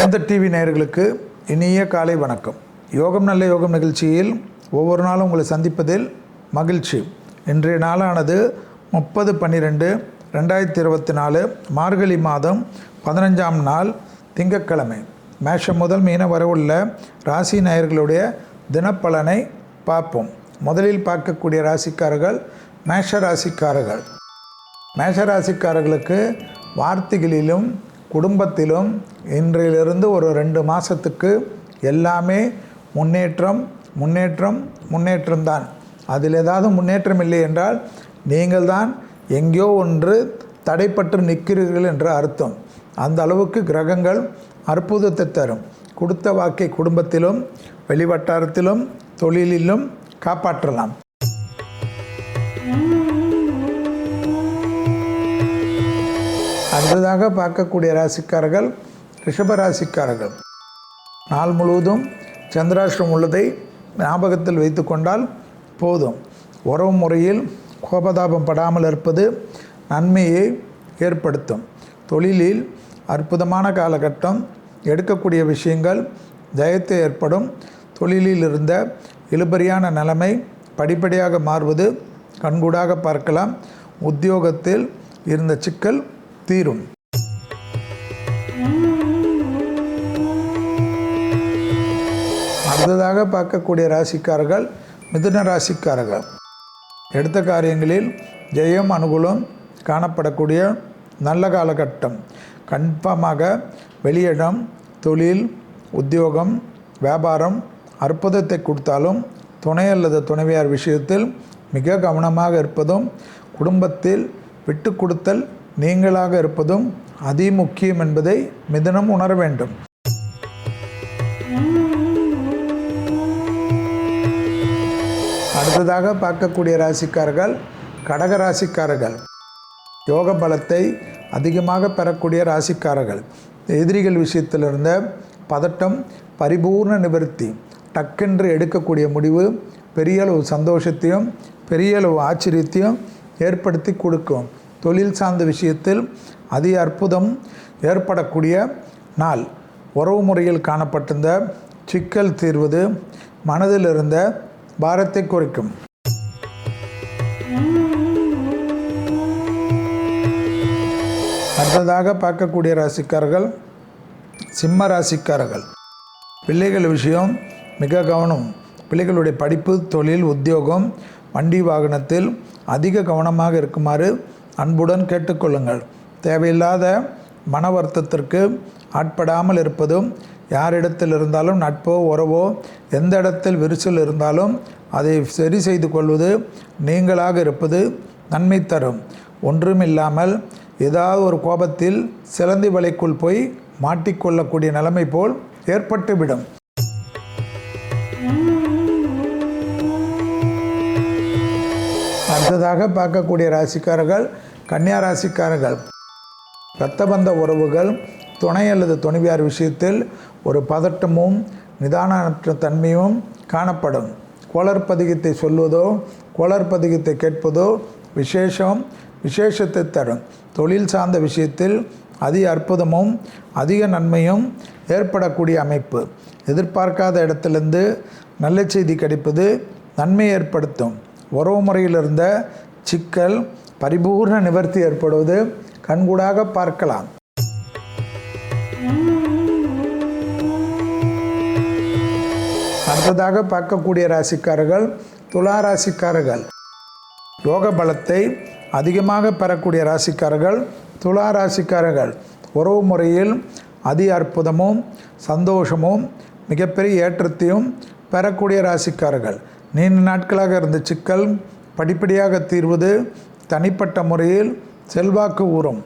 வேந்தர் டிவி நேயர்களுக்கு இனிய காலை வணக்கம். யோகம் நல்ல யோகம் நிகழ்ச்சியில் ஒவ்வொரு நாளும் உங்களை சந்திப்பதில் மகிழ்ச்சி. இன்றைய நாளானது முப்பது பன்னிரெண்டு ரெண்டாயிரத்தி இருபத்தி நாலு மார்கழி மாதம் பதினஞ்சாம் நாள் திங்கட்கிழமை. மேஷம் முதல் மீன வரவுள்ள ராசி நேயர்களுடைய தினப்பலனை பார்ப்போம். முதலில் பார்க்கக்கூடிய ராசிக்காரர்கள் மேஷ ராசிக்காரர்கள். மேஷ ராசிக்காரர்களுக்கு வார்த்தைகளிலும் குடும்பத்திலும் இன்றையிலிருந்து ஒரு ரெண்டு மாதத்துக்கு எல்லாமே முன்னேற்றம் முன்னேற்றம் முன்னேற்றம்தான் அதில் ஏதாவது முன்னேற்றம் இல்லை என்றால் நீங்கள் தான் எங்கேயோ ஒன்று தடைப்பட்டு நிற்கிறீர்கள் என்று அர்த்தம். அந்த அளவுக்கு கிரகங்கள் அற்புதத்தை தரும். கொடுத்த வாக்கை குடும்பத்திலும் வெளிவட்டாரத்திலும் தொழிலிலும் காப்பாற்றலாம். அடுத்ததாக பார்க்கக்கூடிய ராசிக்காரர்கள் ரிஷப ராசிக்காரர்கள். நாள் முழுவதும் சந்திராஷ்டிரம் உள்ளதை ஞாபகத்தில் வைத்து கொண்டால் போதும். உறவு முறையில் கோபதாபம் படாமல் இருப்பது நன்மையை ஏற்படுத்தும். தொழிலில் அற்புதமான காலகட்டம் எடுக்கக்கூடிய விஷயங்கள் ஜெயத்தை ஏற்படும். தொழிலில் இருந்த இழுபறியான நிலைமை படிப்படியாக மாறுவது கண்கூடாக பார்க்கலாம். உத்தியோகத்தில் இருந்த சிக்கல் தீரும். அடுத்ததாக பார்க்கக்கூடிய ராசிக்காரர்கள் மிதுன ராசிக்காரர்கள். எடுத்த காரியங்களில் ஜெயம் அனுகூலம் காணப்படக்கூடிய நல்ல காலகட்டம். கன்ஃபார்மாக வெளியிடம் தொழில் உத்தியோகம் வியாபாரம் அற்புதத்தை கொடுத்தாலும் துணை அல்லது துணைவியார் விஷயத்தில் மிக கவனமாக இருப்பதும் குடும்பத்தில் விட்டு கொடுத்தல் நீங்களாக இருப்பதும் அதிமுக்கியம் என்பதை மிதனம் உணர வேண்டும். அடுத்ததாக பார்க்கக்கூடிய ராசிக்காரர்கள் கடக ராசிக்காரர்கள். யோக பலத்தை அதிகமாக பெறக்கூடிய ராசிக்காரர்கள். எதிரிகள் விஷயத்தில் இருந்த பதட்டம் பரிபூர்ண நிவர்த்தி டக்கென்று எடுக்கக்கூடிய முடிவு பெரிய அளவு சந்தோஷத்தையும் பெரிய அளவு ஆச்சரியத்தையும் ஏற்படுத்தி கொடுக்கும். தொழில் சார்ந்த விஷயத்தில் அதி அற்புதம் ஏற்படக்கூடிய நாள். உறவு முறையில் காணப்பட்டிருந்த சிக்கல் தீர்வது மனதில் இருந்த பாரத்தை குறைக்கும். அடுத்ததாக பார்க்கக்கூடிய ராசிக்காரர்கள் சிம்ம ராசிக்காரர்கள். பிள்ளைகள் விஷயம் மிக கவனம். பிள்ளைகளுடைய படிப்பு தொழில் உத்தியோகம் வண்டி வாகனத்தில் அதிக கவனமாக இருக்குமாறு அன்புடன் கேட்டுக்கொள்ளுங்கள். தேவையில்லாத மன வருத்தத்திற்கு ஆட்படாமல் இருப்பதும் யாரிடத்தில் இருந்தாலும் நட்போ உறவோ எந்த இடத்தில் விரிசல் இருந்தாலும் அதை சரி செய்து கொள்வது நீங்களாக இருப்பது நன்மை தரும். ஒன்றுமில்லாமல் ஏதாவது ஒரு கோபத்தில் சிலந்தி வலைக்குள் போய் மாட்டிக்கொள்ளக்கூடிய நிலைமை போல் ஏற்பட்டுவிடும். அடுத்ததாக பார்க்கக்கூடிய ராசிக்காரர்கள் கன்னியா ராசிக்காரர்கள் இரத்தபந்த உறவுகள் துணை அல்லது துணைவியார் விஷயத்தில் ஒரு பதட்டமும் நிதானற்ற தன்மையும் காணப்படும். கோளர் பதிகத்தை சொல்வதோ கோளர் பதிகத்தை கேட்பதோ விசேஷம் விசேஷத்தை தரும். தொழில் சார்ந்த விஷயத்தில் அதி அற்புதமும் அதிக நன்மையும் ஏற்படக்கூடிய அமைப்பு. எதிர்பார்க்காத இடத்திலிருந்து நல்ல செய்தி கிடைப்பது நன்மை ஏற்படுத்தும். உறவு முறையில் இருந்த சிக்கல் பரிபூர்ண நிவர்த்தி ஏற்படுவது கண்கூடாக பார்க்கலாம். அடுத்ததாக பார்க்கக்கூடிய ராசிக்காரர்கள் துலா ராசிக்காரர்கள். யோக பலத்தை அதிகமாக பெறக்கூடிய ராசிக்காரர்கள் துலா ராசிக்காரர்கள். உறவு முறையில் அதி அற்புதமும் சந்தோஷமும் மிகப்பெரிய ஏற்றத்தையும் பெறக்கூடிய ராசிக்காரர்கள். நீண்ட நாட்களாக இருந்த சிக்கல் படிப்படியாக தீர்வது தனிப்பட்ட முறையில் செல்வாக்கு ஊறும்.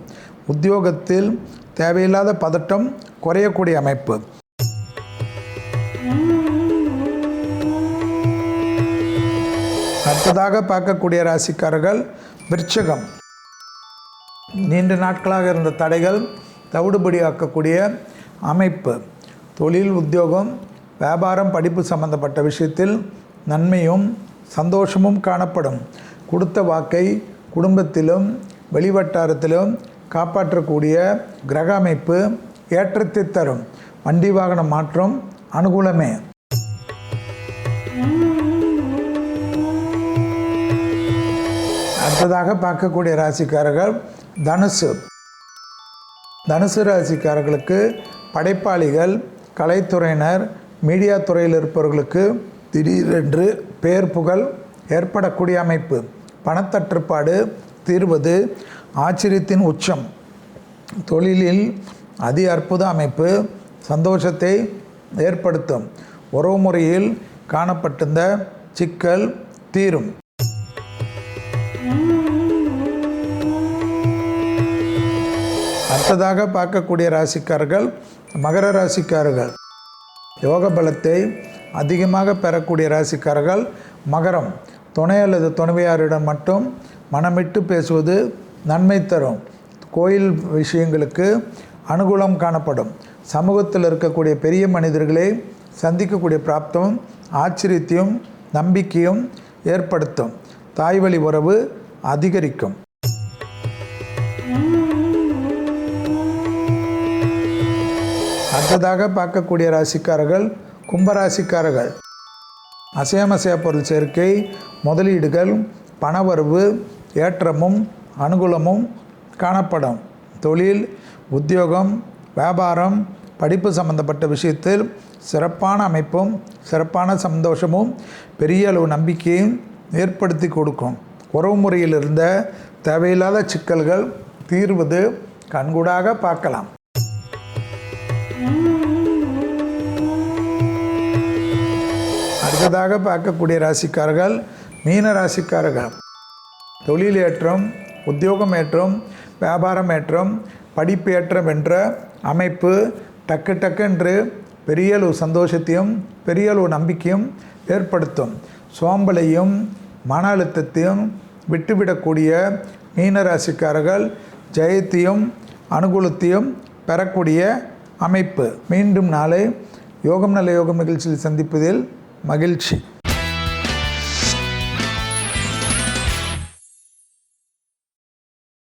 உத்தியோகத்தில் தேவையில்லாத பதட்டம் குறையக்கூடிய அமைப்பு. அடுத்ததாக பார்க்கக்கூடிய ராசிக்காரர்கள் விருச்சகம். நீண்ட நாட்களாக இருந்த தடைகள் தவிடுபடியாக்கக்கூடிய அமைப்பு. தொழில் உத்தியோகம் வியாபாரம் படிப்பு சம்பந்தப்பட்ட விஷயத்தில் நன்மையும் சந்தோஷமும் காணப்படும். கொடுத்த வாக்கை குடும்பத்திலும் வெளிவட்டாரத்திலும் காப்பாற்றக்கூடிய கிரக அமைப்பு ஏற்றத்தை தரும். வண்டி வாகன மாற்றம் அனுகூலமே. அடுத்ததாக பார்க்கக்கூடிய ராசிக்காரர்கள் தனுசு. தனுசு ராசிக்காரர்களுக்கு படைப்பாளிகள் கலைத்துறையினர் மீடியா துறையில் இருப்பவர்களுக்கு திடீரென்று பேர் புகழ் ஏற்படக்கூடிய அமைப்பு. பணத்தட்டுப்பாடு தீர்வது ஆச்சரியத்தின் உச்சம் தொழிலில் அதி அற்புத அமைப்பு சந்தோஷத்தை ஏற்படுத்தும் உறவு முறையில் காணப்பட்டிருந்த சிக்கல் தீரும். அடுத்ததாக பார்க்கக்கூடிய ராசிக்காரர்கள் மகர ராசிக்காரர்கள். யோக பலத்தை அதிகமாக பெறக்கூடிய ராசிக்காரர்கள் மகரம். துணை அல்லது துணைவியாரிடம் மட்டும் மனமிட்டு பேசுவது நன்மை தரும். கோயில் விஷயங்களுக்கு அனுகூலம் காணப்படும். சமூகத்தில் இருக்கக்கூடிய பெரிய மனிதர்களை சந்திக்கக்கூடிய பிராப்தம் ஆச்சரியத்தையும் நம்பிக்கையும் ஏற்படுத்தும். தாய்வழி உறவு அதிகரிக்கும். அடுத்ததாக பார்க்கக்கூடிய ராசிக்காரர்கள் கும்பராசிக்காரர்கள். அசையமசைய பொருள் சேர்க்கை முதலீடுகள் பணவரவு ஏற்றமும் அனுகூலமும் காணப்படும். தொழில் உத்தியோகம் வியாபாரம் படிப்பு சம்பந்தப்பட்ட விஷயத்தில் சிறப்பான அமைப்பும் சிறப்பான சந்தோஷமும் பெரிய அளவு நம்பிக்கையும் ஏற்படுத்தி கொடுக்கும். உறவு முறையில் இருந்த தேவையில்லாத சிக்கல்கள் தீர்வது கண்கூடாக பார்க்கலாம். அடுத்ததாக பார்க்கக்கூடிய ராசிக்காரர்கள் மீன ராசிக்காரர்கள். தொழில் ஏற்றம் உத்தியோகம் ஏற்றம் வியாபாரம் ஏற்றம் படிப்பு ஏற்றம் என்ற அமைப்பு டக்கு டக்கென்று பெரிய அளவு சந்தோஷத்தையும் பெரிய அளவு நம்பிக்கையும் ஏற்படுத்தும். சோம்பலையும் மன அழுத்தத்தையும் விட்டுவிடக்கூடிய மீனராசிக்காரர்கள் ஜெயத்தையும் அனுகூலத்தையும் பெறக்கூடிய அமைப்பு. மீண்டும் நாளை யோகம் நல்ல யோகம் நிகழ்ச்சியில் சந்திப்பதில் மகிழ்ச்சி.